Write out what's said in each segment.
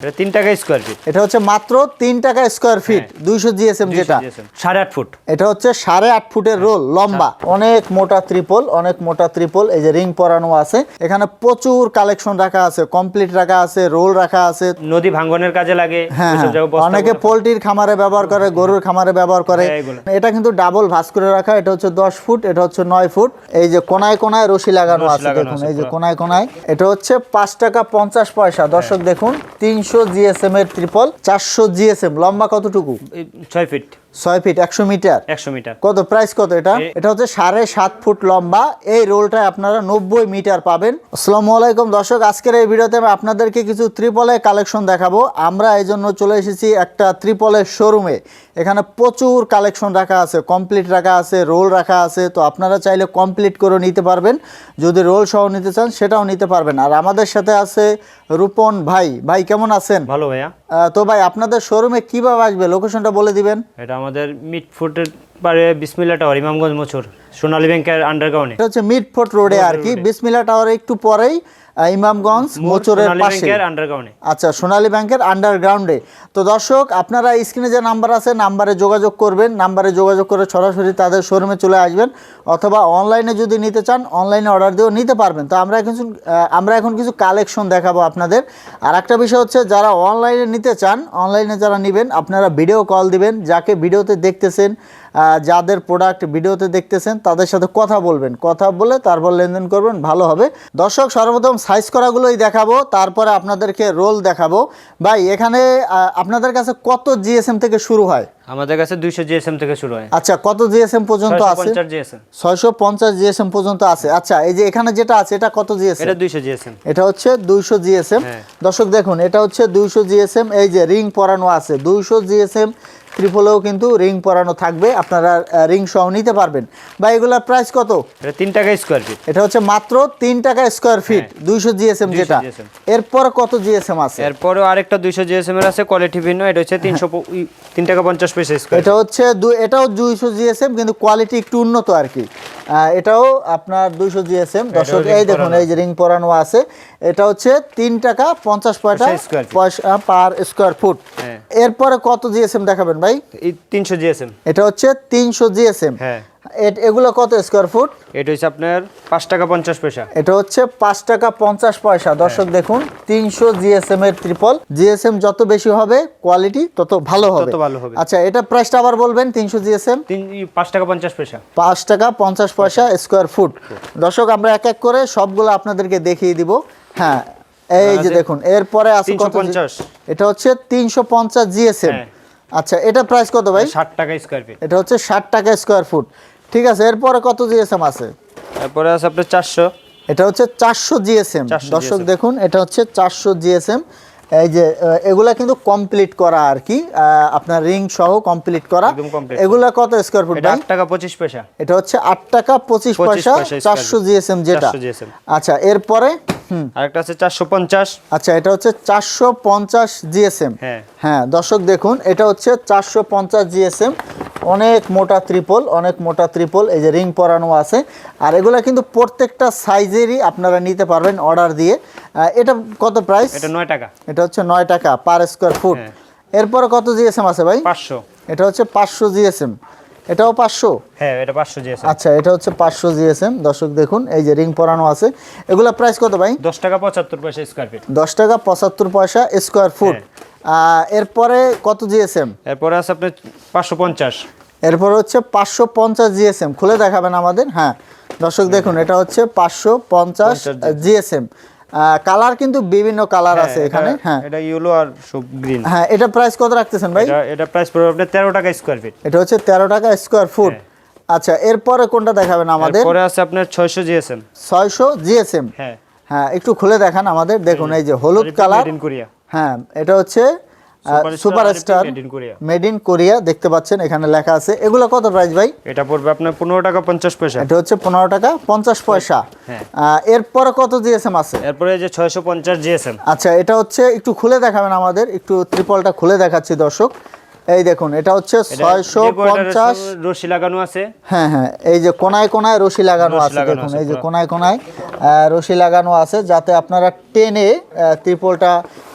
এটা তিন টাকা স্কোয়ার ফিট এটা হচ্ছে মাত্র তিন টাকা স্কোয়ার ফিট দুইশো জিএসএম যেটা। সাড়ে আট ফুট। এটা হচ্ছে সাড়ে আট ফুটের রোল লম্বা। অনেক মোটা ত্রিপল অনেক মোটা ত্রিপল এই যে রিং পরানো আছে। এখানে প্রচুর কালেকশন রাখা আছে কমপ্লিট রাখা আছে রোল রাখা আছে। নদী ভাঙ্গনের কাজে লাগে হ্যাঁ ওইসব হ্যাঁ। জায়গায় বস্তা অনেকে করে- পোলট্রির খামারে ব্যবহার করে গরুর খামারে ব্যবহার করে। হ্যাঁ, এটা কিন্তু ডাবল ভাস করে রাখা এটা হচ্ছে দশ ফুট এটা হচ্ছে নয় ফুট। এই যে কোনায় কোনায় রশি লাগানো আছে দেখুন এই যে কোনায় কোনায়। এটা হচ্ছে পাঁচ টাকা পঞ্চাশ পয়সা। দর্শক দেখুন তিনশো জিএসএম এর ত্রিপল চারশো জিএসএম লম্বা কতটুকু? ছয় ফিট ছয় ফিট একশো মিটার? একশো মিটার। কত? প্রাইস কত এটা? এটা হচ্ছে সাড়ে সাত ফুট লম্বা। এই রোলটায় আপনারা নব্বই মিটার পাবেন। আসসালামু আলাইকুম দর্শক আজকের এই ভিডিওতে আমি আপনাদেরকে কিছু ত্রিপলের কালেকশন দেখাবো। আমরা এই জন্য চলে এসেছি একটা ত্রিপলের শোরুমে এখানে প্রচুর কালেকশন রাখা আছে কমপ্লিট রাখা আছে রোল রাখা আছে। তো আপনারা চাইলে কমপ্লিট করে নিতে পারবেন। যদি রোল সহ নিতে চান সেটাও নিতে পারবেন। আর আমাদের সাথে আছে রূপন ভাই। ভাই কেমন আছেন? ভালো ভাইয়া। তো ভাই আপনাদের শোরুমে কীভাবে আসবে? লোকেশনটা বলে দিবেন। এটা আমাদের মিটফুটের পারে বিসমিল্লা টাওয়ার ইমামগঞ্জ মোচর। সোনালী ব্যাংকের আন্ডারগ্রাউন্ডে এটা হচ্ছে মিডফোর্ট রোডে আর কি বিসমিল্লা টাওয়ার একটু পরেই ইমামগঞ্জ মোচরের পাশে। আচ্ছা সোনালী ব্যাংকের আন্ডারগ্রাউন্ডে তো দর্শক আপনারা স্ক্রিনে যে নাম্বার আছে নাম্বারে যোগাযোগ করবেন। নাম্বারে যোগাযোগ করে সরাসরি তাদের শোরুমে চলে আসবেন। অথবা অনলাইনে যদি নিতে চান অনলাইনে অর্ডার দিয়েও নিতে পারবেন। তো আমরা কিছু আমরা এখন কিছু কালেকশন দেখাবো আপনাদের। আর একটা বিষয় হচ্ছে যারা অনলাইনে নিতে চান অনলাইনে যারা নেবেন আপনারা ভিডিও কল দিবেন। যাকে ভিডিওতে দেখতেছেন যাদের প্রোডাক্ট ভিডিওতে দেখতেছেন তাদের সাথে কথা বলবেন কথা বলে তারপর লেনদেন করবেন ভালো হবে দর্শক সর্বপ্রথম সাইজ করাগুলোই দেখাবো তারপরে আপনাদেরকে রোল দেখাবো ভাই এখানে আপনাদের কাছে কত জিএসএম থেকে শুরু হয় আমাদের কাছে দুইশো জিএসএম থেকে শুরু হয় আচ্ছা কত জিএসএম পর্যন্ত আছে পঞ্চাশ জিএসএম ছয়শো পঞ্চাশ জিএসএম পর্যন্ত আছে আচ্ছা এই যে এখানে যেটা আছে এটা কত জিএসএম এটা দুইশো জিএসএম এটা হচ্ছে দুইশো জিএসএম হ্যাঁ। দর্শক দেখুন এটা হচ্ছে দুইশো জিএসএম এই যে রিং পরানো আছে দুইশো জিএসএম ত্রিপলেও কিন্তু রিং পরানো থাকবে আপনারা রিং সহ নিতে পারবেন। বা এগুলার প্রাইস কত? এটা তিন টাকা স্কোয়ার ফিট এটা হচ্ছে মাত্র তিন টাকা স্কোয়ার ফিট দুইশো জিএসএম 200 যেটা। এরপর কত জিএসএম আছে? এরপরেও আরেকটা দুইশো জিএসএম এর আছে কোয়ালিটি ভিন্ন এটা হচ্ছে তিনশো তিন টাকা পঞ্চাশ পয়সা স্কোয়ার এটা হচ্ছে এটাও দুইশো জিএসএম কিন্তু কোয়ালিটি একটু উন্নত আর কি। এটাও আপনার দুইশো জিএসএম। দর্শক এই দেখুন এই যে রিং পরানো আছে। এটা হচ্ছে তিন টাকা পঞ্চাশ পয়সা feet। পয়সা পার স্কোয়ার ফুট। এরপরে কত জিএসএম দেখাবেন ভাই? তিনশো জিএসএম। এটা হচ্ছে তিনশো জিএসএম। হ্যাঁ। এগুলো কত স্কোয়ার ফুট এটা হচ্ছে আপনার পাঁচ টাকা পঞ্চাশ পয়সা। এটা হচ্ছে পাঁচ টাকা পঞ্চাশ পয়সা। দর্শক হ্যাঁ। দেখুন তিনশো জিএসএম এর ত্রিপল জিএসএম যত বেশি হবে কোয়ালিটি তত ভালো হবে। ভালো হবে। আচ্ছা এটা প্রাইসটা আবার বলবেন তিনশো জিএসএম? পাঁচ টাকা পঞ্চাশ পয়সা। পাঁচ টাকা পঞ্চাশ পয়সা স্কোয়ার ফুট দর্শক আমরা এক এক করে সবগুলো আপনাদেরকে দেখিয়ে দিব। হ্যাঁ এই যে দেখুন এরপরে আছে কত এটা হচ্ছে তিনশো পঞ্চাশ জিএসএম। হ্যাঁ। আচ্ছা এটা প্রাইস কত ভাই? ষাট টাকা স্কোয়ার ফিট এটা হচ্ছে ষাট টাকা স্কোয়ার ফুট ঠিক আছে এরপরে কত জিএসএম আছে? তারপরে আছে আপনার চারশো। এটা হচ্ছে চারশো জিএসএম দর্শক দেখুন এটা হচ্ছে চারশো জিএসএম এই যে এগুলা কিন্তু কমপ্লিট করা আর কি আপনার রিং সহ কমপ্লিট করা। এগুলা কত স্কোয়ার ফুট ভাই? আট টাকা পঁচিশ পয়সা। এটা হচ্ছে আট টাকা পঁচিশ 25 পয়সা পয়সা square চারশো feet। জিএসএম যেটা। 400 আচ্ছা এরপরে? আরেকটা আছে চারশো পঞ্চাশ। আচ্ছা এটা হচ্ছে চারশো পঞ্চাশ জিএসএম। হ্যাঁ। হ্যাঁ দর্শক দেখুন এটা হচ্ছে চারশো পঞ্চাশ জিএসএম। অনেক মোটা ত্রিপল অনেক মোটা ত্রিপল এই যে রিং পরানো আছে। আর এগুলা কিন্তু প্রত্যেকটা সাইজেরই আপনারা নিতে পারবেন অর্ডার দিয়ে। এটা কত প্রাইস এটা নয় টাকা। এটা হচ্ছে নয় টাকা পার স্কোয়ার ফুট। এরপরে কত জিএসএম আছে ভাই? পাঁচশো। এটা হচ্ছে পাঁচশো জিএসএম। এটাও পাঁচশো? হ্যাঁ এটা পাঁচশো জিএস আচ্ছা এটা হচ্ছে পাঁচশো জিএসএম। দর্শক দেখুন এই যে রিং পরানো আছে। এগুলা প্রাইস কত ভাই? দশ টাকা পঁচাত্তর পয়সা স্কোয়ার ফিট দশ টাকা পঁচাত্তর পয়সা স্কোয়ার ফুট। এরপরে কত জিএসএম? এরপরে আছে আপনার পাঁচশো পঞ্চাশ। এরপরে হচ্ছে পাঁচশো পঞ্চাশ জিএসএম। খুলে দেখাবেন আমাদের হ্যাঁ। দর্শক দেখুন এটা হচ্ছে পাঁচশো পঞ্চাশ জিএসএম। কালার কিন্তু বিভিন্ন কালার আছে এখানে হ্যাঁ। এটা ইয়েলো আর সব গ্রিন হ্যাঁ এটা প্রাইস কত রাখতেছেন ভাই? এটা এটা প্রাইস পড়বে আপনার তেরো টাকা স্কোয়ার ফিট এটা হচ্ছে তেরো টাকা স্কোয়ার ফুট আচ্ছা এরপরে কোনটা দেখাবেন আমাদের? এরপরে আছে আপনার ছয়শো জিএসএম ছয়শো জিএসএম হ্যাঁ। হ্যাঁ একটু খুলে দেখান আমাদের। দেখুন এই যে হলুদ কালার। হ্যাঁ এটা হচ্ছে সুপারস্টার। মেড ইন কোরিয়া দেখতে পাচ্ছেন এখানে লেখা আছে। এগুলো কত প্রাইস ভাই? এটা পড়বে আপনার পনেরো টাকা পঞ্চাশ পয়সা। এটা হচ্ছে পনেরো টাকা পঞ্চাশ পয়সা। হ্যাঁ। আহ, এরপরে কত জিএসএম আছে? এরপরে যে ছয়শো পঞ্চাশ জিএসএম আচ্ছা এটা হচ্ছে একটু খুলে দেখাবেন আমাদের একটু ত্রিপলটা খুলে দেখাচ্ছি দর্শক। এই দেখুন এটা হচ্ছে ছয়শো পঞ্চাশ। রশি লাগানো আছে? হ্যাঁ হ্যাঁ এই যে কোনায় কোনায় রশি লাগানো আছে দেখুন এই যে কোনায় কোনায় রশি লাগানো আছে যাতে আপনারা টেনে ত্রিপলটা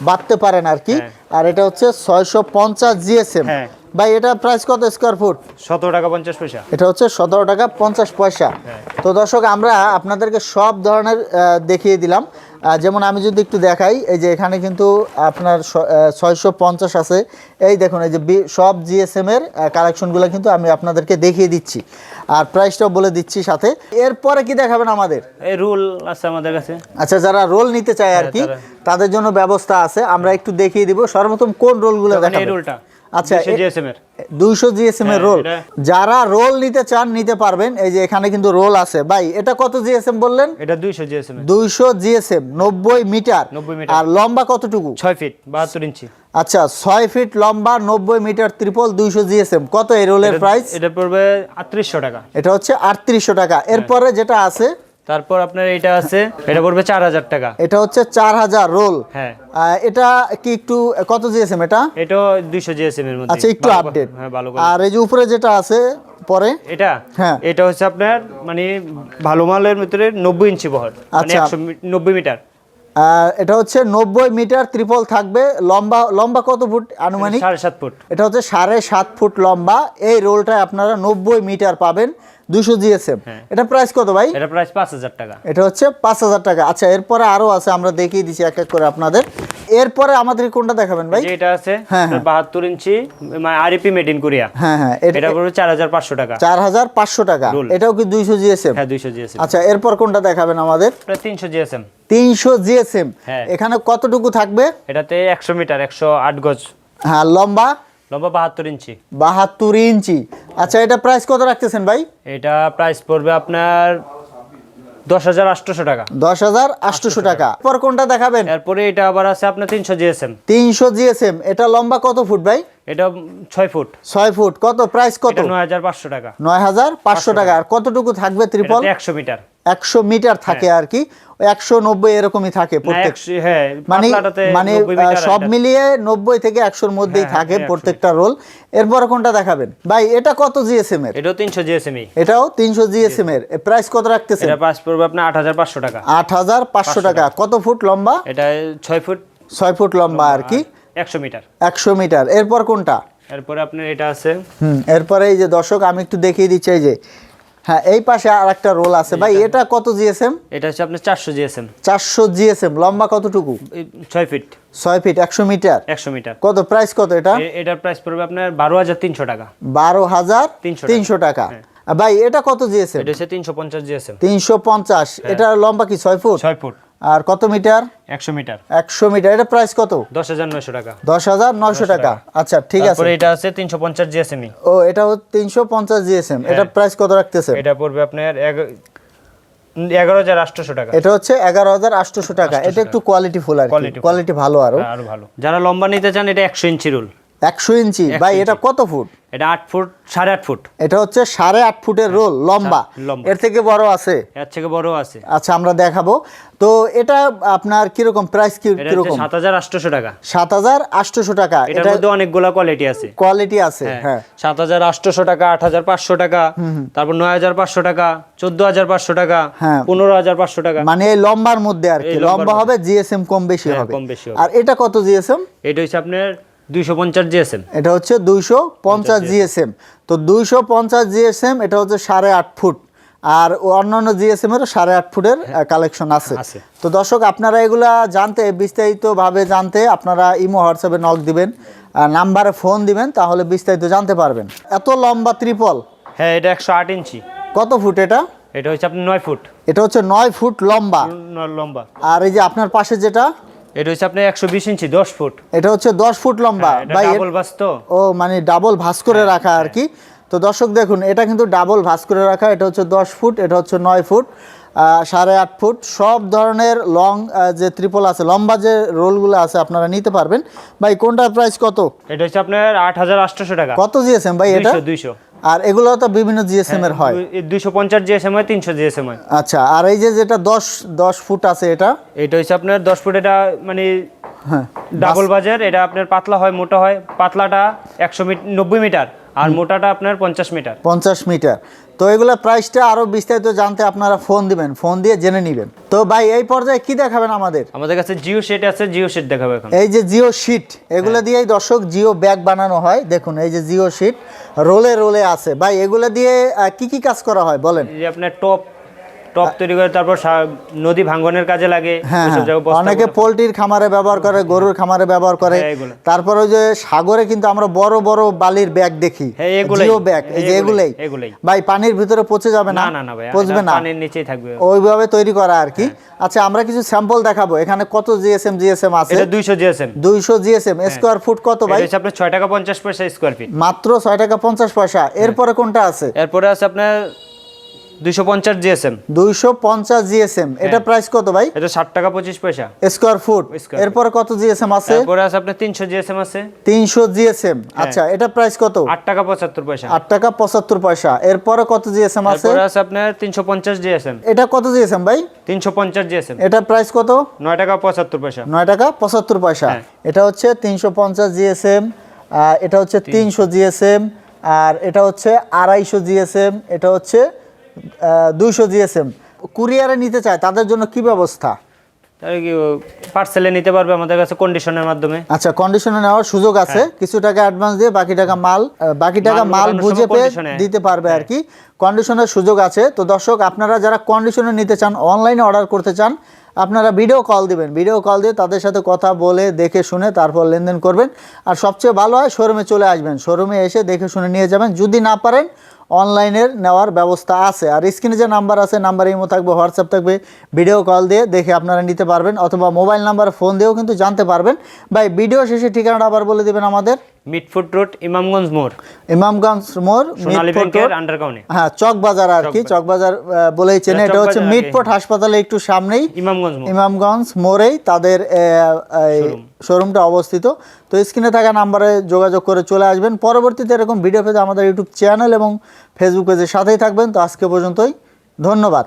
বাঁধতে পারেন আর কি। হ্যাঁ। আর এটা হচ্ছে ছয়শো পঞ্চাশ জিএসএম। হ্যাঁ। ভাই এটা প্রাইস কত স্কোয়ার ফুট সতেরো টাকা পঞ্চাশ পয়সা। এটা হচ্ছে সতেরো টাকা পঞ্চাশ পয়সা। হ্যাঁ। তো দর্শক আমরা আপনাদেরকে সব ধরনের দেখিয়ে দিলাম। যেমন আমি যদি একটু দেখাই এই যে এখানে কিন্তু আপনার ছয়শো পঞ্চাশ আছে। এই দেখুন এই যে সব জিএসএম এর কালেকশনগুলো কিন্তু আমি আপনাদেরকে দেখিয়ে দিচ্ছি। আর প্রাইসটাও বলে দিচ্ছি সাথে। এরপরে কি দেখাবেন আমাদের? এই রুল আছে আমাদের কাছে। আচ্ছা যারা রোল নিতে চায় আর হ্যাঁ, কি তাদের জন্য ব্যবস্থা আছে। আমরা একটু দেখিয়ে দিব। সর্বপ্রথম কোন রোলগুলো মানে এই দেখাবেন? রুলটা। আচ্ছা, এ- জিএসএম এর। দুইশো জিএসএম এর হ্যাঁ, রোল যারা রোল নিতে চান নিতে পারবেন। এই যে এখানে কিন্তু রোল আছে। ভাই এটা কত জিএসএম বললেন? এটা দুইশো জিএসএম এর। দুইশো জিএসএম নব্বই মিটার। 90 মিটার। আর লম্বা কতটুকু? ছয় ফিট বাহাত্তর ইঞ্চি। আচ্ছা ছয় ফিট লম্বা নব্বই মিটার ত্রিপল দুইশো জিএসএম কত এই রোলের প্রাইস এটা পড়বে আটত্রিশশো টাকা। এটা হচ্ছে আটত্রিশশো টাকা। এরপরে যেটা আছে তারপর আপনার এটা আছে এটা পড়বে চার হাজার টাকা। এটা হচ্ছে চার হাজার রোল। হ্যাঁ। এটা কি একটু কত জিএসএম এটা? এটা দুইশো জিএসএম এর মধ্যে। আচ্ছা একটু আপডেট হ্যাঁ ভালো করে। আর এই যে উপরে যেটা আছে পরে? এটা? হ্যাঁ। এটা হচ্ছে আপনার মানে ভালো মালের ভিতরে নব্বই ইঞ্চি বহর মানে আচ্ছা। একশো নব্বই মিটার। এটা হচ্ছে নব্বই মিটার ত্রিপল থাকবে লম্বা লম্বা কত ফুট আনুমানিক? সাড়ে সাত ফুট। এটা হচ্ছে সাড়ে সাত ফুট লম্বা। এই রোলটায় আপনারা নব্বই মিটার পাবেন। দুশো জিএসএম। হ্যাঁ। এটা প্রাইস কত ভাই? এটা প্রাইস পাঁচ হাজার টাকা। এটা হচ্ছে পাঁচ হাজার টাকা। আচ্ছা এরপরে আরও আছে আমরা দেখিয়ে দিচ্ছি এক এক করে আপনাদের। এরপরে আমাদের কোনটা দেখাবেন ভাই? এটা আছে হ্যাঁ, হ্যাঁ। বাহাত্তর ইঞ্চি R E P made in Korea হ্যাঁ হ্যাঁ। এটা পড়বে চার হাজার পাঁচশো টাকা। চার হাজার পাঁচশো টাকা। এটাও কি দুইশো জিএসএম? হ্যাঁ দুইশো জিএসএম। আচ্ছা এরপর কোনটা দেখাবেন আমাদের? তিনশো জিএসএম। তিনশো জিএসএম। হ্যাঁ। এখানে কতটুকু থাকবে? এটাতে একশো মিটার একশো আট গজ। হ্যাঁ লম্বা? লম্বা বাহাত্তর ইঞ্চি। বাহাত্তর ইঞ্চি। আচ্ছা এটা প্রাইস কত রাখতেছেন ভাই? এটা প্রাইস পড়বে আপনার দশ হাজার আটশোশো টাকা। দশ হাজার আটশোশো টাকা। পর কোনটা দেখাবেন? এরপরে এটা আবার আছে আপনার তিনশো জিএসএম। তিনশো জিএসএম। এটা লম্বা কত ফুট ভাই? এটা ছয় ফুট। ছয় ফুট। কত? প্রাইস কত? নয় হাজার পাঁচশো টাকা। নয় হাজার পাঁচশো টাকা। আর কতটুকু থাকবে ত্রিপল একশো মিটার। একশো মিটার থাকে আর কি একশো নব্বই এরকমই থাকে প্রত্যেক। হ্যাঁ মানে মানে 90 মিটার আহ, সব মিলিয়ে নব্বই থেকে একশোর মধ্যেই হ্যাঁ, থাকে হ্যাঁ, প্রত্যেকটা রোল। এরপরে কোনটা দেখাবেন? ভাই এটা কত জিএসএম এর এটাও তিনশো জিএসএম এটাও তিনশো জিএসএম এর প্রাইস কত রাখতেছে এটা প্রাইস পড়বে আপনার আট হাজার পাঁচশো টাকা। আট হাজার পাঁচশো টাকা। কত ফুট লম্বা? এটা ছয় ফুট। ছয় ফুট লম্বা আর কি। একশো মিটার। একশো মিটার। এরপর কোনটা? এরপরে আপনার এটা আছে। হুম এরপরে এই যে দর্শক আমি একটু দেখিয়ে দিচ্ছি এই যে হ্যাঁ এই পাশে আর একটা রোল আছে। ভাই এটা কত জিএসএম এটা হচ্ছে আপনার চারশো জিএসএম চারশো জিএসএম লম্বা কতটুকু? ছয় ফিট। ছয় ফিট একশো মিটার? একশো মিটার। কত প্রাইস কত এটা? এটার প্রাইস পড়বে আপনার বারো হাজার তিনশো টাকা। বারো হাজার 300 টাকা। তিনশো টাকা। হ্যাঁ। ভাই এটা কত জিএসএম এটা হচ্ছে তিনশো পঞ্চাশ জিএসএম তিনশো পঞ্চাশ। এটা লম্বা কি ছয় ফুট? ছয় ফুট। আর কত মিটার? একশো মিটার। একশো মিটার। এটা প্রাইস কত? দশ হাজার নয়শো টাকা। দশ হাজার নয়শো টাকা। আচ্ছা ঠিক আছে। এটা আছে তিনশো পঞ্চাশ জিএসএমই। ও এটা হচ্ছে তিনশো পঞ্চাশ জিএসএম। এটা হ্যাঁ। প্রাইস কত রাখতেছে এটা পড়বে আপনার এগ- এগারো হাজার আটশোশো টাকা। এটা হচ্ছে এগারো হাজার আটশোশো টাকা। এটা একটু কোয়ালিটি ফুল আর কোয়ালিটি ভালো আরও ভালো। যারা লম্বা নিতে চান এটা একশো ইঞ্চি রুল। একশো ইঞ্চি। ভাই এটা কত ফুট? এটা আট ফুট সাড়ে আট ফুট। এটা হচ্ছে সাড়ে আট ফুটের রোল লম্বা। এর থেকে বড় আছে? এর থেকে বড় আছে। আচ্ছা আমরা দেখাবো। তো এটা আপনার কীরকম প্রাইস হচ্ছে কীরকম? সাত হাজার আটশোশো টাকা। সাত হাজার আটশোশো টাকা। এটার মধ্যে অনেকগুলা কোয়ালিটি আছে। কোয়ালিটি আছে হ্যাঁ। সাত হাজার আটশোশো টাকা আট হাজার পাঁচশো টাকা তারপর নয় হাজার পাঁচশো টাকা চোদ্দ হাজার পাঁচশো টাকা হ্যাঁ। পনেরো হাজার পাঁচশো টাকা। মানে এই লম্বার মধ্যে আর কি। লম্বা হবে জিএসএম কম বেশি হ্যাঁ, হবে। কম বেশি আর এটা কত জিএসএম এটা হচ্ছে আপনার দুইশো পঞ্চাশ জিএসএম এটা হচ্ছে দুইশো পঞ্চাশ জিএসএম তো দুইশো পঞ্চাশ জিএসএম এটা হচ্ছে সাড়ে আট ফুট। আর অন্যান্য জিএসএম এর সাড়ে আট ফুটের কালেকশন আছে। আছে। তো দর্শক আপনারা এগুলা জানতে বিস্তারিতভাবে জানতে আপনারা ইমো হোয়াটসঅ্যাপে নক দিবেন নাম্বারে ফোন দিবেন তাহলে বিস্তারিত জানতে পারবেন। এত লম্বা ত্রিপল? হ্যাঁ এটা একশো আট ইঞ্চি। কত ফুট এটা? এটা হচ্ছে আপনার নয় ফুট। এটা হচ্ছে নয় ফুট লম্বা। লম্বা। আর এই যে আপনার পাশে যেটা? এটা হচ্ছে আপনার একশো বিশ ইঞ্চি দশ ফুট। এটা হচ্ছে দশ ফুট লম্বা। হ্যাঁ, ভাই ডাবল বাস তো। ও মানে ডাবল ভাঁজ করে রাখা আর কি। তো দর্শক দেখুন এটা কিন্তু ডাবল ভাঁজ করে রাখা। এটা হচ্ছে দশ ফুট এটা হচ্ছে নয় ফুট সাড়ে আট ফুট। সব ধরনের লং যে ত্রিপল আছে লম্বা যে রোলগুলো আছে আপনারা নিতে পারবেন। ভাই কোনটার প্রাইস কত? এটা হচ্ছে আপনার আট হাজার টাকা। কত দিয়েছেন ভাই এটা? দুইশো। আর এগুলো তো বিভিন্ন জিএসএম এর হয় দুইশো পঞ্চাশ জিএসএম হয় তিনশো জিএসএম হয়। আচ্ছা আর এই যে যেটা 10 10 ফুট আছে এটা? এটা হইছে আপনার দশ ফুট এটা মানে হ্যাঁ। ডাবল বাজার এটা আপনার পাতলা হয় মোটা হয় পাতলাটা একশো নব্বই মিটার নব্বই মিটার আর মোটাটা আপনার পঞ্চাশ মিটার। পঞ্চাশ মিটার। তো এগুলো প্রাইসটা আরও বিস্তারিত জানতে আপনারা ফোন দিবেন ফোন দিয়ে জেনে নেবেন। তো ভাই এই পর্যায়ে কি দেখাবেন আমাদের? আমাদের কাছে জিও সেট আছে জিও সেট দেখাবো এখন। এই যে জিও শিট এগুলো দিয়েই দর্শক জিও ব্যাগ বানানো হয়। দেখুন এই যে জিও শিট রোলে রোলে আছে। ভাই এগুলো দিয়ে কি কি কাজ করা হয়? বলেন। এই যে আপনার টপ টপ তৈরি করে তারপর নদী ভাঙ্গনের কাজে লাগে হ্যাঁ হ্যাঁ। অনেকে পোলট্রির খামারে ব্যবহার করে গরুর খামারে ব্যবহার করে। হ্যাঁ, তারপর ওই যে সাগরে কিন্তু আমরা বড় বড় বালির ব্যাগ দেখি। হ্যাঁ, জিও ব্যাগ এই যে এগুলাই, এগুলাই। এগুলাই। ভাই পানির ভিতরে পচে যাবে না? না না না ভাই পচবে না পানির নিচেই থাকবে। ওইভাবে তৈরি করা আর কি। আচ্ছা আমরা কিছু স্যাম্পল দেখাবো। এখানে কত জিএসএম জিএসএম আছে? এটা দুইশো জিএসএম দুইশো জিএসএম স্কোয়ার ফুট কত ভাই? এটা আপনার ছয় টাকা পঞ্চাশ পয়সা স্কোয়ার ফিট মাত্র ছয় টাকা পঞ্চাশ পয়সা। এরপরে কোনটা আছে? এরপরে আছে আপনার দুইশো পঞ্চাশ জিএসএম দুইশো পঞ্চাশ জিএসএম এটা প্রাইস কত ভাই এটা ষাট টাকা পঁচিশ পয়সা স্কোয়ার ফুট এরপরে কত জিএসএম আছে তারপরে আছে আপনার তিনশো জিএসএম আছে তিনশো জিএসএম আচ্ছা এটা প্রাইস কত আট টাকা পঁচাত্তর পয়সা আট টাকা পঁচাত্তর পয়সা এরপরে কত জিএসএম আছে তারপরে আছে আপনার তিনশো পঞ্চাশ জিএসএম এটা কত জিএসএম ভাই তিনশো পঞ্চাশ জিএসএম এটা প্রাইস কত নয় টাকা পঁচাত্তর পয়সা নয় টাকা পঁচাত্তর পয়সা হ্যাঁ। এটা হচ্ছে তিনশো পঞ্চাশ জিএসএম এটা হচ্ছে তিনশো জিএসএম আর এটা হচ্ছে আড়াইশো জিএসএম এটা হচ্ছে দুইশো জিএসএম। কুরিয়ারে নিতে চায় তাদের জন্য কি ব্যবস্থা? পার্সেলে নিতে পারবে আমাদের কাছে কন্ডিশনের মাধ্যমে। আচ্ছা কন্ডিশনে নেওয়ার সুযোগ আছে কিছু টাকা অ্যাডভান্স দিয়ে বাকি টাকা মাল বাকি টাকা হ্যাঁ। মাল মাল বুঝে পেয়ে দিতে পারবে আর কি। কন্ডিশনের সুযোগ আছে। তো দর্শক আপনারা যারা কন্ডিশনে নিতে চান অনলাইনে অর্ডার করতে চান আপনারা ভিডিও কল দিবেন। ভিডিও কল দিয়ে তাদের সাথে কথা বলে দেখে শুনে তারপর লেনদেন করবেন। আর সবচেয়ে ভালো হয় শোরুমে চলে আসবেন। শোরুমে এসে দেখে শুনে নিয়ে যাবেন। যদি না পারেন অনলাইনের নেওয়ার ব্যবস্থা আছে। আর স্ক্রিনে যে নাম্বার আছে, নাম্বার ইমো থাকবে, হোয়াটসঅ্যাপ থাকবে, ভিডিও কল দিয়ে দেখে আপনারা নিতে পারবেন, অথবা মোবাইল নাম্বার, ফোন দিয়েও কিন্তু জানতে পারবেন। ভাই, ভিডিও শেষে ঠিকানাটা আবার বলে দেবেন আমাদের। মিটফুট রোড ইমামগঞ্জ মোড়। ইমামগঞ্জ মোড় সোনালী ব্যাংকের। আন্ডারগ্রাউন্ডে হ্যাঁ চক বাজার আর কি চক বাজার। বলেই চেনে। এটা এটা হচ্ছে চকবাজার। মিটপোর্ট হাসপাতালে একটু সামনেই। ইমামগঞ্জ মোড়। ইমামগঞ্জ মোড়েই তাদের শোরুমটা অবস্থিত। তো স্ক্রিনে থাকা নাম্বারে যোগাযোগ করে চলে আসবেন। পরবর্তীতে এরকম ভিডিও পেতে আমাদের ইউটিউব চ্যানেল এবং ফেসবুক পেজের সাথেই থাকবেন। তো আজকে পর্যন্তই। ধন্যবাদ।